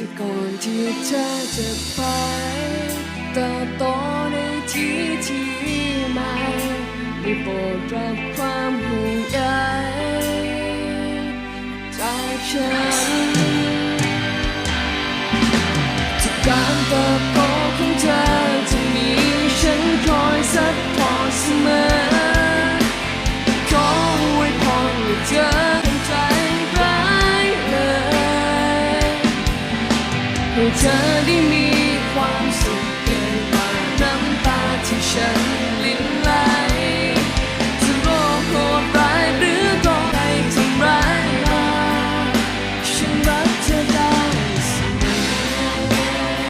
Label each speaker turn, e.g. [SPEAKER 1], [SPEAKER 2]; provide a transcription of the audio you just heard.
[SPEAKER 1] จะก่อนที่เธอจะไปเติบโตในที่ที่ใหม่ได้โปรดรับความห่วงใยจากฉันทุกการเติบโตของเธอจะมีฉันคอยซัพพอร์ตเสมอขอไว้พรให้เธอ ให้